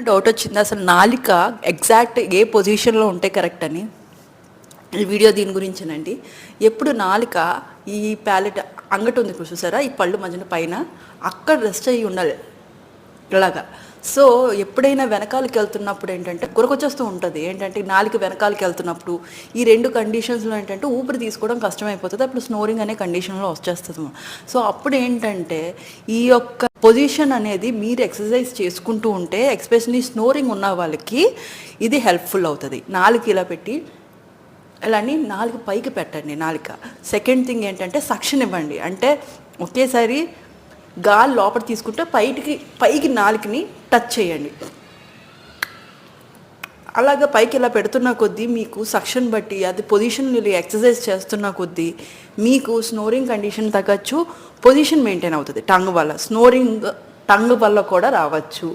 Doubt వచ్చింది. అసలు నాలిక ఎగ్జాక్ట్ ఏ పొజిషన్లో ఉంటే కరెక్ట్ అని ఈ వీడియో దీని గురించేనండి. ఎప్పుడు నాలిక ఈ ప్యాలెట్ అంగటి ఉంది చూసారా? ఈ పళ్ళు మధ్యన పైన అక్కడ రెస్ట్ అయ్యి ఉండాలి. ఇలాగా. సో ఎప్పుడైనా వెనకాలకి వెళ్తున్నప్పుడు ఏంటంటే గురకొచ్చేస్తూ ఉంటుంది. ఏంటంటే నాలుగు వెనకాలకి వెళ్తున్నప్పుడు ఈ రెండు కండిషన్స్లో ఏంటంటే ఊపిరి తీసుకోవడం కష్టమైపోతుంది. అప్పుడు స్నోరింగ్ అనే కండిషన్లో వచ్చేస్తుంది. సో అప్పుడు ఏంటంటే ఈ యొక్క పొజిషన్ అనేది మీరు ఎక్సర్సైజ్ చేసుకుంటూ ఉంటే ఎక్స్పెషలీ స్నోరింగ్ ఉన్న వాళ్ళకి ఇది హెల్ప్ఫుల్ అవుతుంది. నాలుగు ఇలా పెట్టి ఇలాని నాలుగు పైకి పెట్టండి నాలుక. సెకండ్ థింగ్ ఏంటంటే సక్షన్ ఇవ్వండి. అంటే ఒకేసారి గాలి లోపల తీసుకుంటే పైకి పైకి నాలుకని టచ్ చేయండి. అలాగా పైకి ఇలా పెడుతున్న కొద్దీ మీకు సక్షన్ బట్టి అది పొజిషన్ మీరు ఎక్సర్సైజ్ చేస్తున్న కొద్దీ మీకు స్నోరింగ్ కండిషన్ తగ్గచ్చు పొజిషన్ మెయింటైన్ అవుతుంది. టంగ్ వల్ల స్నోరింగ్ టంగ్ వల్ల కూడా రావచ్చు.